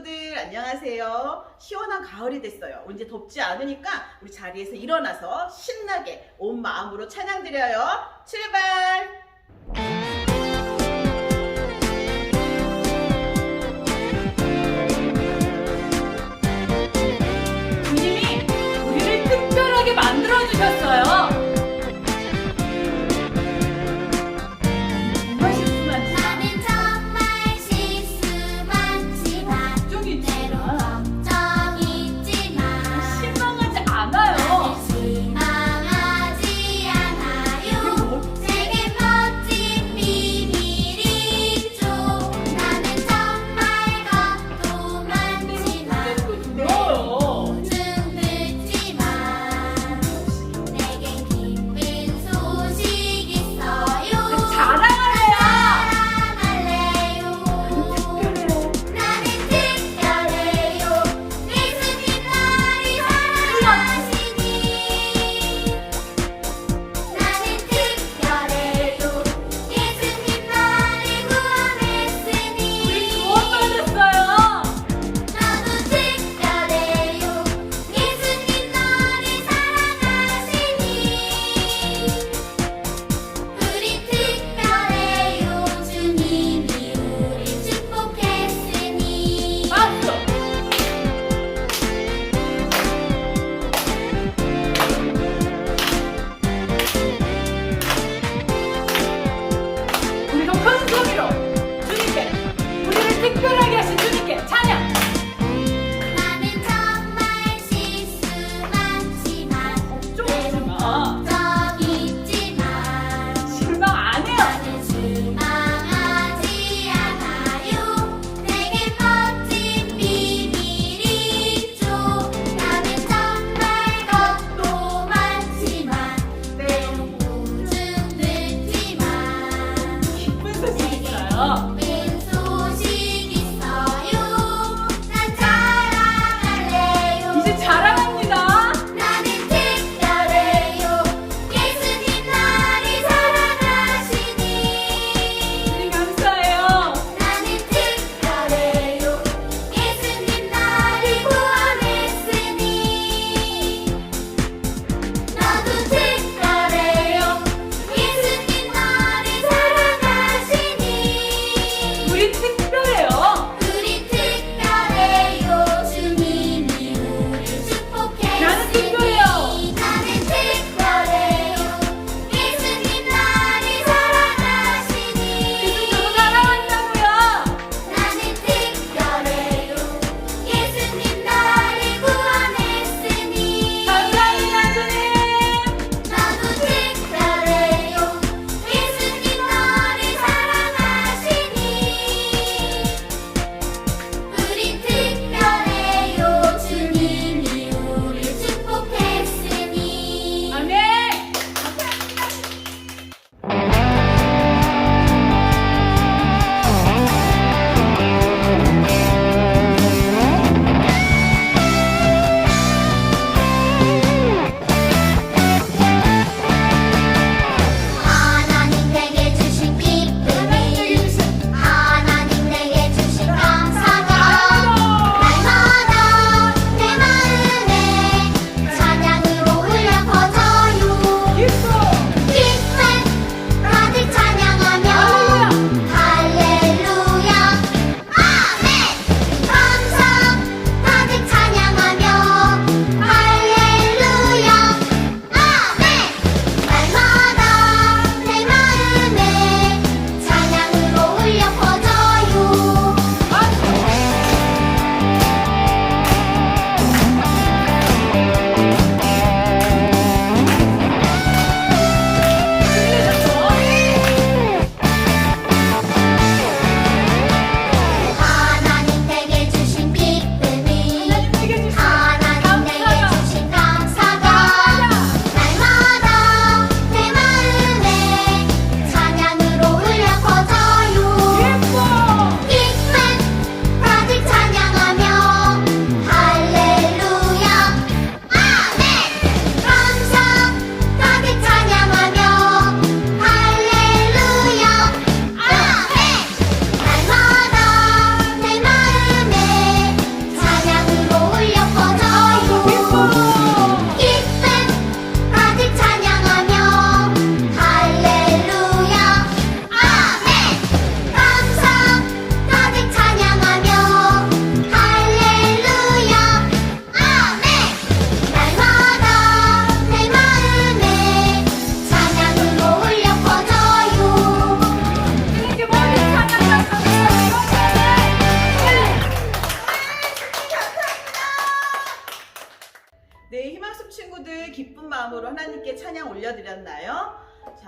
친구들 안녕하세요. 시원한 가을이 됐어요. 이제 덥지 않으니까 우리 자리에서 일어나서 신나게 온 마음으로 찬양 드려요. 출발! 거예요.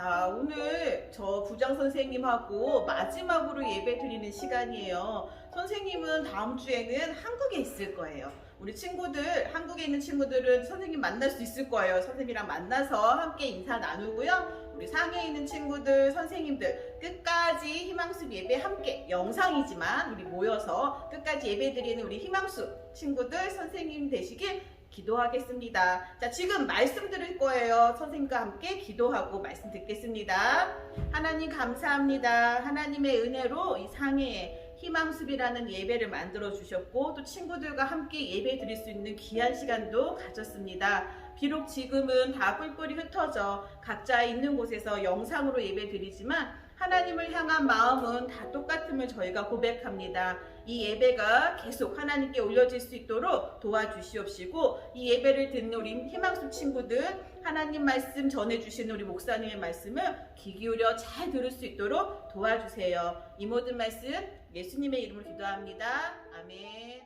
자, 오늘 저 부장 선생님하고 마지막으로 예배 드리는 시간이에요. 선생님은 다음 주에는 한국에 있을 거예요. 우리 친구들, 한국에 있는 친구들은 선생님 만날 수 있을 거예요. 선생님이랑 만나서 함께 인사 나누고요. 우리 상해에 있는 친구들, 선생님들 끝까지 희망수 예배 함께 영상이지만 우리 모여서 끝까지 예배 드리는 우리 희망수 친구들 선생님 되시길 기도하겠습니다. 자, 지금 말씀 들을 거예요. 선생님과 함께 기도하고 말씀 듣겠습니다. 하나님 감사합니다. 하나님의 은혜로 이 상해에 희망숲이라는 예배를 만들어 주셨고 또 친구들과 함께 예배 드릴 수 있는 귀한 시간도 가졌습니다. 비록 지금은 다 뿔뿔이 흩어져 각자 있는 곳에서 영상으로 예배 드리지만 하나님을 향한 마음은 다 똑같음을 저희가 고백합니다. 이 예배가 계속 하나님께 올려질 수 있도록 도와주시옵시고 이 예배를 듣는 우리 희망수 친구들 하나님 말씀 전해주시는 우리 목사님의 말씀을 귀 기울여 잘 들을 수 있도록 도와주세요. 이 모든 말씀 예수님의 이름으로 기도합니다. 아멘.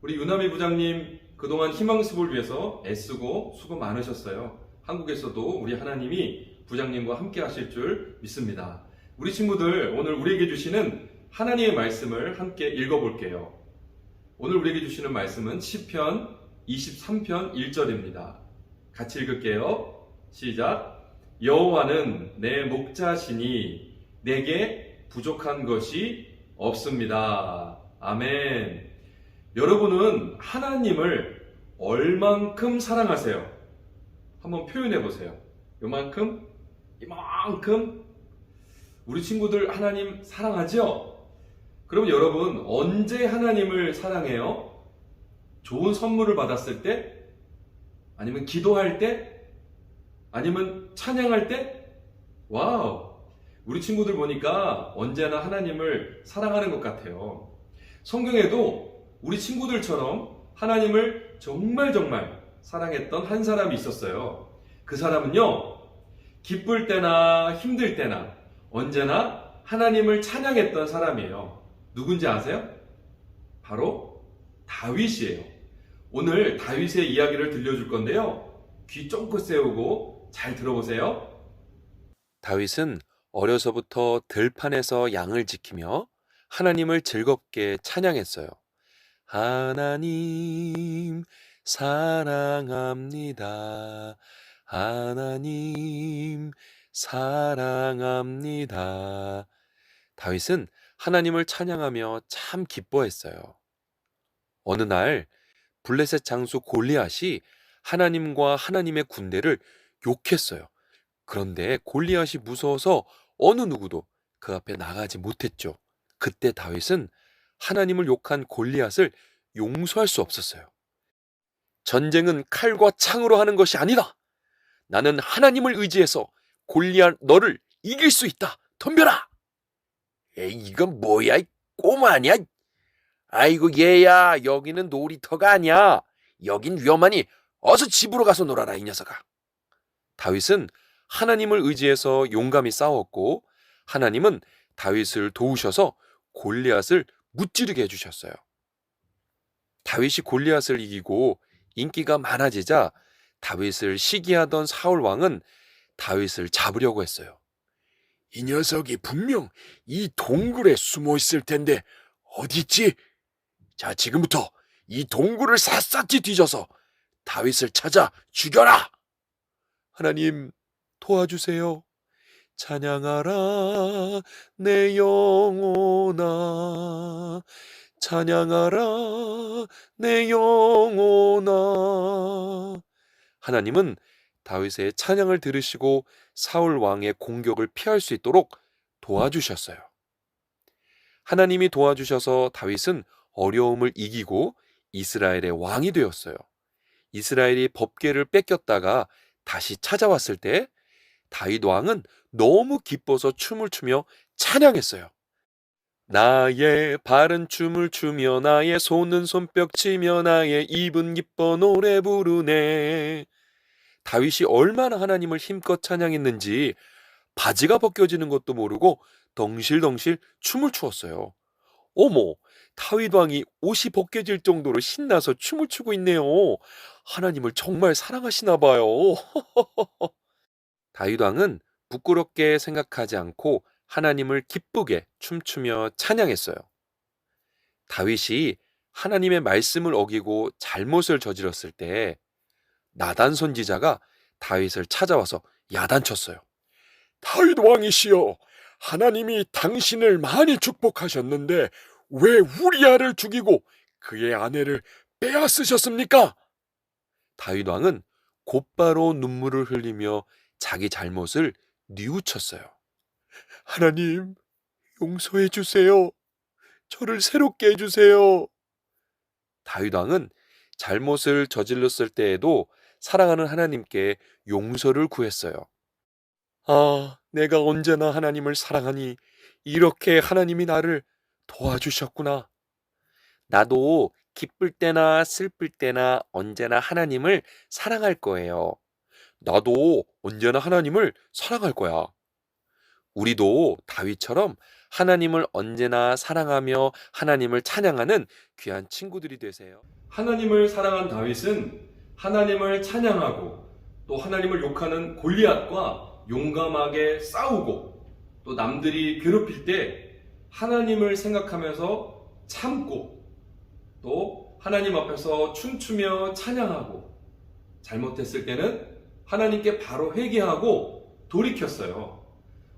우리 유남희 부장님 그동안 희망습을 위해서 애쓰고 수고 많으셨어요. 한국에서도 우리 하나님이 부장님과 함께 하실 줄 믿습니다. 우리 친구들 오늘 우리에게 주시는 하나님의 말씀을 함께 읽어볼게요. 오늘 우리에게 주시는 말씀은 시편 23편 1절입니다. 같이 읽을게요. 시작. 여호와는 내 목자시니 내게 부족한 것이 없습니다. 아멘. 여러분은 하나님을 얼만큼 사랑하세요? 한번 표현해 보세요. 요만큼? 이만큼? 우리 친구들 하나님 사랑하죠? 그럼 여러분 언제 하나님을 사랑해요? 좋은 선물을 받았을 때? 아니면 기도할 때? 아니면 찬양할 때? 와우! 우리 친구들 보니까 언제나 하나님을 사랑하는 것 같아요. 성경에도 우리 친구들처럼 하나님을 정말 정말 사랑했던 한 사람이 있었어요. 그 사람은요, 기쁠 때나 힘들 때나 언제나 하나님을 찬양했던 사람이에요. 누군지 아세요? 바로 다윗이에요. 오늘 다윗의 이야기를 들려줄 건데요. 귀 쫑긋 세우고 잘 들어보세요. 다윗은 어려서부터 들판에서 양을 지키며 하나님을 즐겁게 찬양했어요. 하나님 사랑합니다. 하나님 사랑합니다. 다윗은 하나님을 찬양하며 참 기뻐했어요. 어느 날 블레셋 장수 골리앗이 하나님과 하나님의 군대를 욕했어요. 그런데 골리앗이 무서워서 어느 누구도 그 앞에 나가지 못했죠. 그때 다윗은 하나님을 욕한 골리앗을 용서할 수 없었어요. 전쟁은 칼과 창으로 하는 것이 아니다. 나는 하나님을 의지해서 골리앗 너를 이길 수 있다. 덤벼라. 에이, 이건 뭐야? 이 꼬마냐? 아이고 얘야, 여기는 놀이터가 아니야. 여긴 위험하니 어서 집으로 가서 놀아라 이 녀석아. 다윗은 하나님을 의지해서 용감히 싸웠고 하나님은 다윗을 도우셔서 골리앗을 무찌르게 해주셨어요. 다윗이 골리앗을 이기고 인기가 많아지자 다윗을 시기하던 사울 왕은 다윗을 잡으려고 했어요. 이 녀석이 분명 이 동굴에 숨어 있을 텐데 어디 있지? 자, 지금부터 이 동굴을 샅샅이 뒤져서 다윗을 찾아 죽여라. 하나님 도와주세요. 찬양하라 내 영혼아 찬양하라 내 영혼아 하나님은 다윗의 찬양을 들으시고 사울 왕의 공격을 피할 수 있도록 도와주셨어요. 하나님이 도와주셔서 다윗은 어려움을 이기고 이스라엘의 왕이 되었어요. 이스라엘이 법궤를 뺏겼다가 다시 찾아왔을 때 다윗 왕은 너무 기뻐서 춤을 추며 찬양했어요. 나의 발은 춤을 추며 나의 손은 손뼉 치며 나의 입은 기뻐 노래 부르네. 다윗이 얼마나 하나님을 힘껏 찬양했는지 바지가 벗겨지는 것도 모르고 덩실덩실 춤을 추었어요. 어머, 다윗 왕이 옷이 벗겨질 정도로 신나서 춤을 추고 있네요. 하나님을 정말 사랑하시나 봐요. 다윗 왕은 부끄럽게 생각하지 않고 하나님을 기쁘게 춤추며 찬양했어요. 다윗이 하나님의 말씀을 어기고 잘못을 저질렀을 때 나단 선지자가 다윗을 찾아와서 야단쳤어요. 다윗 왕이시여, 하나님이 당신을 많이 축복하셨는데 왜 우리아를 죽이고 그의 아내를 빼앗으셨습니까? 다윗 왕은 곧바로 눈물을 흘리며 자기 잘못을 뉘우쳤어요. 하나님, 용서해 주세요. 저를 새롭게 해 주세요. 다윗 왕은 잘못을 저질렀을 때에도 사랑하는 하나님께 용서를 구했어요. 아, 내가 언제나 하나님을 사랑하니 이렇게 하나님이 나를 도와주셨구나. 나도 기쁠 때나 슬플 때나 언제나 하나님을 사랑할 거예요. 나도 언제나 하나님을 사랑할 거야. 우리도 다윗처럼 하나님을 언제나 사랑하며 하나님을 찬양하는 귀한 친구들이 되세요. 하나님을 사랑한 다윗은 하나님을 찬양하고 또 하나님을 욕하는 골리앗과 용감하게 싸우고 또 남들이 괴롭힐 때 하나님을 생각하면서 참고 또 하나님 앞에서 춤추며 찬양하고 잘못했을 때는 하나님께 바로 회개하고 돌이켰어요.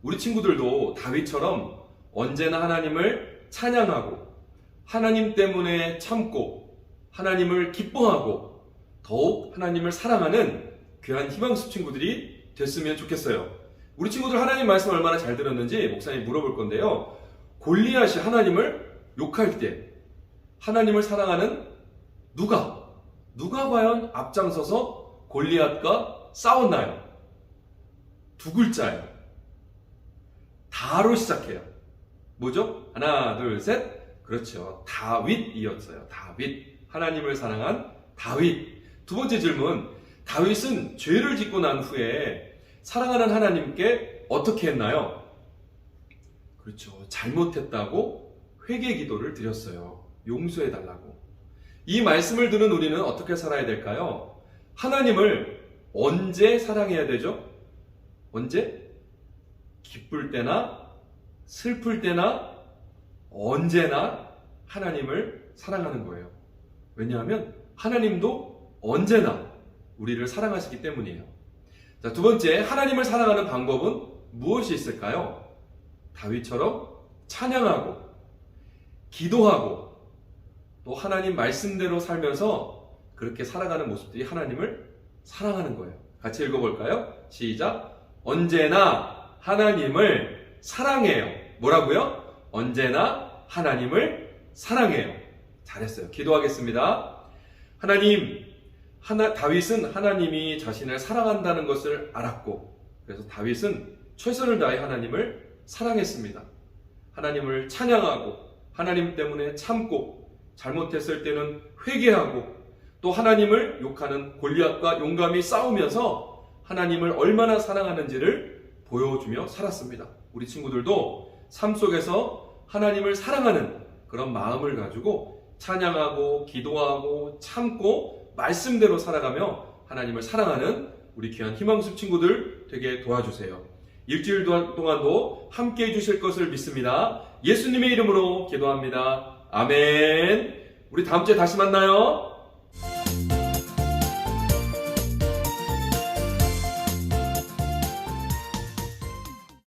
우리 친구들도 다윗처럼 언제나 하나님을 찬양하고 하나님 때문에 참고 하나님을 기뻐하고 더욱 하나님을 사랑하는 귀한 희망수 친구들이 됐으면 좋겠어요. 우리 친구들 하나님 말씀 얼마나 잘 들었는지 목사님 물어볼 건데요. 골리앗이 하나님을 욕할 때 하나님을 사랑하는 누가 누가 과연 앞장서서 골리앗과 싸웠나요? 두 글자예요. 다로 시작해요. 뭐죠? 하나, 둘, 셋. 그렇죠. 다윗이었어요. 다윗. 하나님을 사랑한 다윗. 두 번째 질문. 다윗은 죄를 짓고 난 후에 사랑하는 하나님께 어떻게 했나요? 그렇죠. 잘못했다고 회개 기도를 드렸어요. 용서해 달라고. 이 말씀을 들은 우리는 어떻게 살아야 될까요? 하나님을 언제 사랑해야 되죠? 언제? 기쁠 때나 슬플 때나 언제나 하나님을 사랑하는 거예요. 왜냐하면 하나님도 언제나 우리를 사랑하시기 때문이에요. 자, 두 번째, 하나님을 사랑하는 방법은 무엇이 있을까요? 다윗처럼 찬양하고, 기도하고, 또 하나님 말씀대로 살면서 그렇게 살아가는 모습들이 하나님을 사랑하는 거예요. 같이 읽어볼까요? 시작. 언제나 하나님을 사랑해요. 뭐라고요? 언제나 하나님을 사랑해요. 잘했어요. 기도하겠습니다. 하나님, 하나, 다윗은 하나님이 자신을 사랑한다는 것을 알았고, 그래서 다윗은 최선을 다해 하나님을 사랑했습니다. 하나님을 찬양하고, 하나님 때문에 참고, 잘못했을 때는 회개하고, 또 하나님을 욕하는 골리앗과 용감히 싸우면서 하나님을 얼마나 사랑하는지를 보여주며 살았습니다. 우리 친구들도 삶 속에서 하나님을 사랑하는 그런 마음을 가지고 찬양하고 기도하고 참고 말씀대로 살아가며 하나님을 사랑하는 우리 귀한 희망숲 친구들 되게 도와주세요. 일주일 동안도 함께 해주실 것을 믿습니다. 예수님의 이름으로 기도합니다. 아멘. 우리 다음 주에 다시 만나요.